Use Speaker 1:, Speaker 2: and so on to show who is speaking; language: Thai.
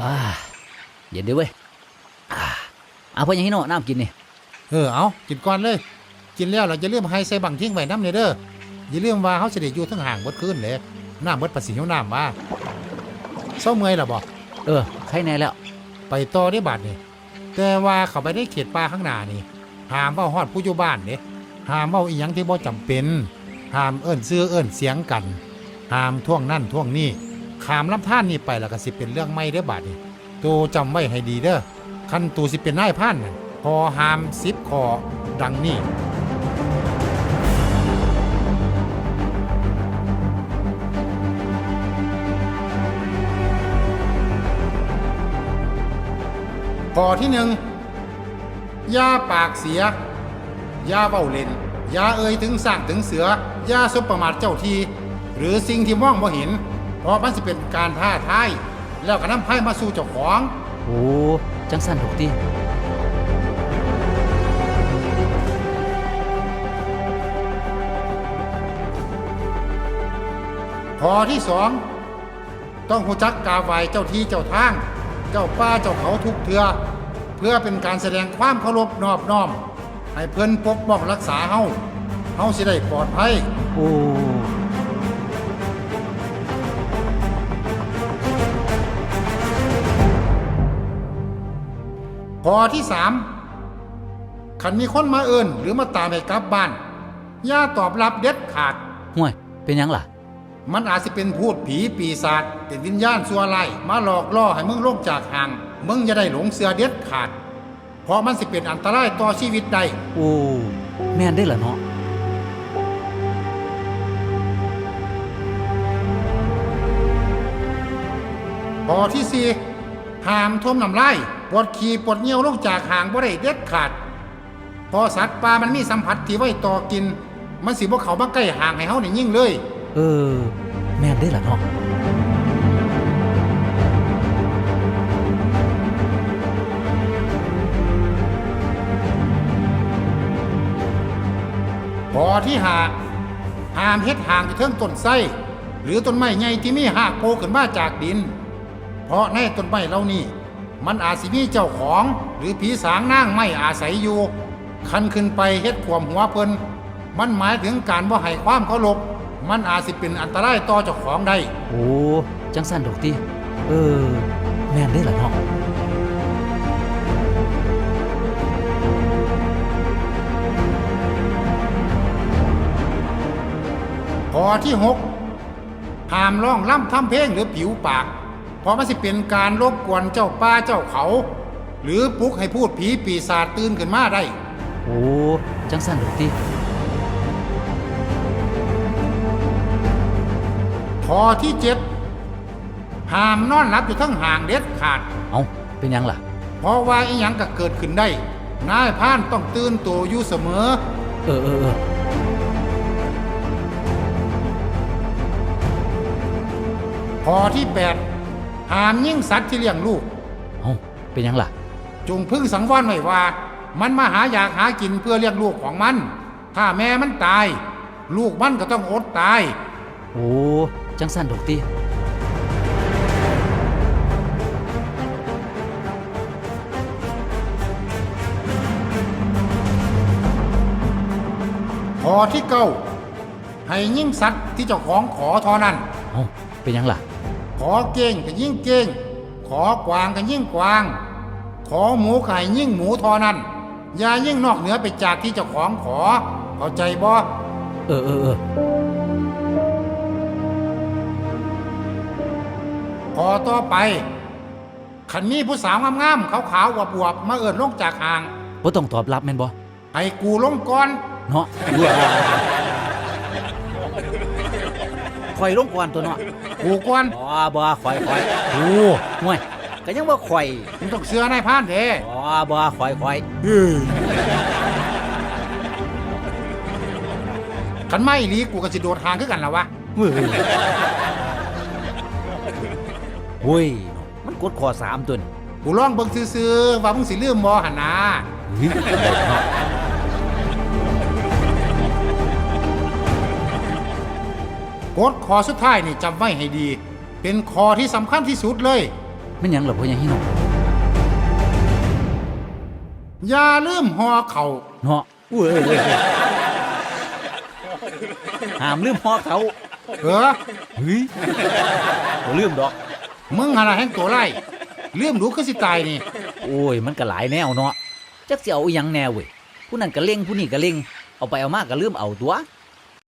Speaker 1: อ่าเย็นดีเว้ยอ่าเอาพ่อยังให้โน่น้ำกินนี่
Speaker 2: เออเอากินก่อนเลย กินแล้วเราจะเลื่อมให้ใส่บังทิ้งไว้น้ำเนี่ยเด้ออย่าลืมว่าเขาจะได้อยู่ทั้งห่างเบดคืนเลยน้ำเบดภาษีเฮาน้ำว่าเศร้าเมื่อยหรอบ่
Speaker 1: เออใครแน่แล้ว
Speaker 2: ไปต่อได้บาดนี่แต่ว่าเขาไปได้เขตป่าข้างหน้านี่ห้ามเว้าฮอดผู้อยู่บ้านเด้ห้ามเว้าอีหยังที่บ่จำเป็นห้ามเอิ้นซื้อเอิ้นเสียงกันห้ามท่วงนั่นท่วงนี่ ขามลำท่านนี่ไปแล้วก็สิเป็นเรื่องไม่เด้อบาดนี่ตูจำไว้ให้ดีเด้อคันตูสิเป็นนายพานนั่นพอหามสิบคอดังนี้ข้อที่หนึ่งยาปากเสียยาเบ้าเล่นยาเอ่ยถึงสร้างถึงเสือยาสบประมาทเจ้าที หรือสิ่งที่มองบ่เห็น เพราะมันจะเป็นการท้าทายแล้วก็นำไพ่มาสู่เจ้าของ
Speaker 1: โอ้จังสั้นถูกตี
Speaker 2: ข้อที่สองต้องหูจักกาไหวเจ้าที่เจ้าทาง เจ้าป้าเจ้าเขาทุกเถือ เพื่อเป็นการแสดงความเคารพนอบน้อม ให้เพิ่นปกป้องรักษาเฮาเฮาสิได้ปลอดภัย
Speaker 1: โอ้
Speaker 2: ข้อที่สามขันมีคนมาเอินหรือมาตามให้กลับบ้านอย่าตอบรับเด็ดขาด
Speaker 1: ห่วย เป็นหยังล่ะ
Speaker 2: มันอาจจะเป็นพูดผีปีศาจเป็นวิญญาณสัวไล่มาหลอกล่อให้มึงลงจากห่างมึงอย่าได้หลงเสือเด็ดขาด เพราะมันสิเป็นอันตรายต่อชีวิตได้
Speaker 1: โอ้แม่นได้เหรอเนาะ
Speaker 2: ข้อที่สี่ห้ามท่วมน้ำลาย ปวดขี่ปวดเยี่ยวลงจากห่างบ่ได้เด็ดขาดเพอสัตว์ป่ามันมีสัมผัสที่ไว้ต่อกิน มันสิบ่เข้ามาใกล้ห่างให้เฮาได้ยิ่งเลย
Speaker 1: เออ แม่นได้เหรอเนาะ
Speaker 2: ข้อที่หาห้ามเฮ็ดห่างจากเทิงต้นไส้หรือต้นไม้ใหญ่ที่มีหากโผล่ขึ้นมาจากดิน เพราะในต้นไม้เหล่านี้ มันอาจสิมีเจ้าของ หรือผีสางนางไม่อาศัยอยู่ คันขึ้นไปเฮ็ดขวมหัวเพิ่นมันหมายถึงการบ่ให้ความเคารพมันอาจสิเป็นอันตรายต่อเจ้าของได้
Speaker 1: โอ้จังสั้นถูกตีเออ แม่นได้เหรอเนาะ
Speaker 2: ข้อที่หกห้ามร้องล่ำทำเพลงหรือผิวปากเพ ราะมันสิเป็นการรบกวนเจ้าป่าเจ้าเขา หรือปลุกให้พูดผีปีศาจตื่นขึ้นมาได้
Speaker 1: โอ้จังสั้นถูกตี
Speaker 2: ข้อที่เจ็ดห้ามนอนหลับอยู่ทั้งห่างเด็ดขาด
Speaker 1: เอาเป็นหยังล่ะ
Speaker 2: เพราะว่าอีหยังก็เกิดขึ้นได้นายพรานต้องตื่นตัวอยู่เสมอ
Speaker 1: เออเออเออ
Speaker 2: ข้อที่แปด ห้ามยิ่งสัตว์ที่เลี้ยงลูก
Speaker 1: เอาเป็นหยังล่ะ
Speaker 2: จงพึ่งสังวรไว้ว่า มันมาหาอยากหากินเพื่อเลี้ยงลูกของมัน ถ้าแม่มันตาย ลูกมันก็ต้องอดตาย
Speaker 1: โอ้จังสั้นถูกตี
Speaker 2: ข้อที่เก้าให้ยิ่งสัตว์ที่เจ้าของขอเท่านั้น
Speaker 1: เอาเป็นหยังล่ะ
Speaker 2: ขอเก่งก็ยิ่งเก่งขอกวางก็ยิ่งกวาง ขอหมูไข่ยิ่งหมูเทอนั้นอย่ายิ่งนอกเหนือไปจากที่เจ้าของขอ เข้าใจบ่
Speaker 1: เออเออเออ
Speaker 2: ขอต่อไปขันมีผู้สาวงามๆขาวๆอวบๆมาเอิญลงจากห่าง
Speaker 1: บ่ต้องตอบรับแม่นบ่
Speaker 2: ให้กูลงก่อน
Speaker 1: เนาะ ข่อยลงก่อนตัวเนาะ
Speaker 2: กูก่อน
Speaker 1: บ่บ่ข่อยข่อยโอ้ห่วยก็ยังว่าข่อย
Speaker 2: มึงต้องเสือนายพรานแท้
Speaker 1: บ่บ่ข่อยข่อย
Speaker 2: ขันไม่อีหลีกูก็สิโดดห่างคือกันละวะ
Speaker 1: เฮ้ยเฮ้ยมันกดข้อสามตัวนี่
Speaker 2: กูลองเบิ่งซื่อๆว่ามึงสิลืมบ่หันนะ กฎข้อสุดท้ายนี่จำไว้ให้ดี เป็นข้อที่สำคัญที่สุดเลย
Speaker 1: แม่นหยังล่ะพ่อใหญ่ฮิโน
Speaker 2: อย่าลืมห่อเขาว
Speaker 1: เนาะอุ้ยเอ้ยเอ้ยเอ้ยห้ามลืมฮอเขา
Speaker 2: เออ
Speaker 1: เฮ้ยบ่ลืมดอก
Speaker 2: มึงหาละแห่งตัวไล่ลืมดูคือสิตายนี่
Speaker 1: โอ้ย มันก็หลายแนวเนาะจักสิเอาอีหยังแนวเว้ยผู้นั้นก็เล่งผู้นี้ก็เล่งเอาไปเอามาก็ลืมเอาตัว